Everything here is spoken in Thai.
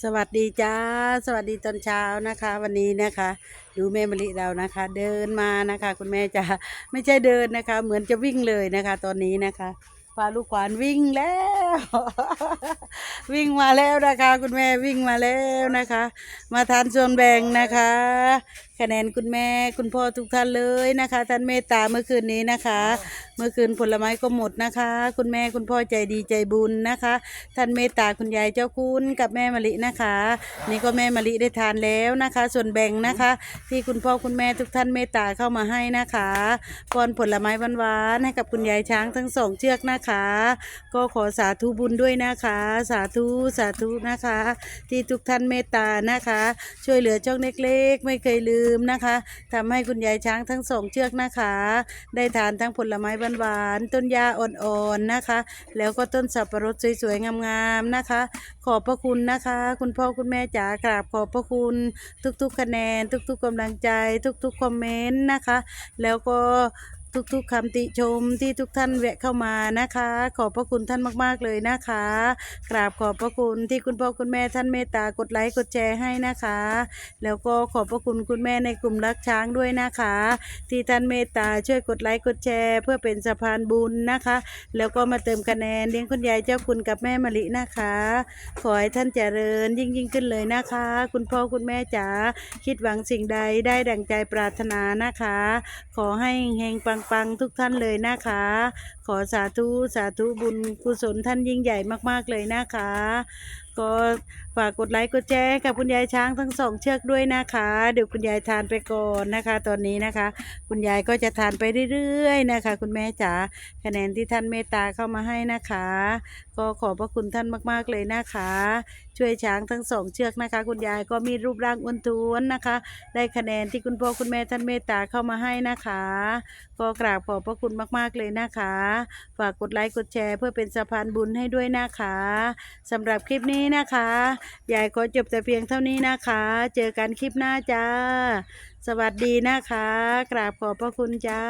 สวัสดีจ้า สวัสดีตอนเช้านะคะ วันนี้นะคะ ดูแม่มะลิเรานะคะ เดินมานะคะ คุณแม่จะไม่ใช่เดินนะคะ เหมือนจะวิ่งเลยนะคะ ตอนนี้นะคะพาลูกขวานวิ่งแล้ว วิ่งมาแล้วนะคะ คุณแม่วิ่งมาแล้วนะคะ มาทานส่วนแบ่งนะคะ คะแนนคุณแม่คุณพ่อทุกท่านเลยนะคะ ท่านเมตตาเมื่อคืนนี้นะคะ เมื่อคืนผลไม้ก็หมดนะคะ คุณแม่คุณพ่อใจดีใจบุญนะคะ ท่านเมตตาคุณยายเจ้าคุณกับแม่มะลินะคะ นี่ก็แม่มะลิได้ทานแล้วนะคะ ส่วนแบ่งนะคะ ที่คุณพ่อคุณแม่ทุกท่านเมตตาเข้ามาให้นะคะป้อนผลไม้หวานๆให้กับคุณยายช้างทั้งสองเชือกนะคะ ก็ขอสาธุบุญด้วยนะคะ สาธุสาธุนะคะ ที่ทุกท่านเมตตานะคะ ช่วยเหลือช่องเล็กๆ ไม่เคยลืมนะคะทำให้คุณยายช้างทั้งสองเชือกนะคะ ได้ทานทั้งผลไม้หวานๆต้นหญ้าอ่อนๆนะคะ แล้วก็ต้นสับปะรดสวยๆงามๆนะคะ ขอบพระคุณนะคะ คุณพ่อคุณแม่จ๋ากราบขอบพระคุณทุกๆ คะแนน ทุกๆกำลังใจ ทุกๆคอมเมนต์นะคะ แล้วก็ ทุกๆคำติชมที่ทุกท่านแวะเข้ามานะคะ ขอบพระคุณท่านมากๆเลยนะคะ กราบขอบพระคุณที่คุณพ่อคุณแม่ท่านเมตตากดไลค์กดแชร์ให้นะคะ แล้วก็ขอบพระคุณคุณแม่ในกลุ่มรักช้างด้วยนะคะ ที่ท่านเมตตาช่วยกดไลค์กดแชร์ เพื่อเป็นสะพานบุญนะคะ แล้วก็มาเติมคะแนนเลี้ยงคุณยายเจ้าคุณกับแม่มะลินะคะ ขอให้ท่านเจริญยิ่งยิ่งขึ้นเลยนะคะ คุณพ่อคุณแม่จ๋าคิดหวังสิ่งใดได้ดังใจปรารถนานะคะ ขอให้เฮงปังปังๆ ทุกท่านเลยนะคะ ขอสาธุ สาธุบุญกุศลท่านยิ่งใหญ่มากๆเลยนะคะก็ฝากกดไลค์กดแชร์กับคุณยายช้างทั้งสองเชือกด้วยนะคะ เดี๋ยวคุณยายทานไปก่อนนะคะ ตอนนี้นะคะ คุณยายก็จะทานไปเรื่อยๆนะคะ คุณแม่จ๋าคะแนนที่ท่านเมตตาเข้ามาให้นะคะ ก็ขอบพระคุณท่านมากๆเลยนะคะ ช่วยช้างทั้งสองเชือกนะคะ คุณยายก็มีรูปร่างอ้วนท้วนนะคะ ได้คะแนนที่คุณพ่อคุณแม่ท่านเมตตาเข้ามาให้นะคะก็กราบขอบพระคุณมากๆเลยนะคะ ฝากกดไลค์กดแชร์ เพื่อเป็นสะพานบุญให้ด้วยนะคะสำหรับคลิปนี้นี้นะคะยายขอจบแต่เพียงเท่านี้นะคะ เจอกันคลิปหน้าจ้า สวัสดีนะคะ กราบขอบพระคุณจ้า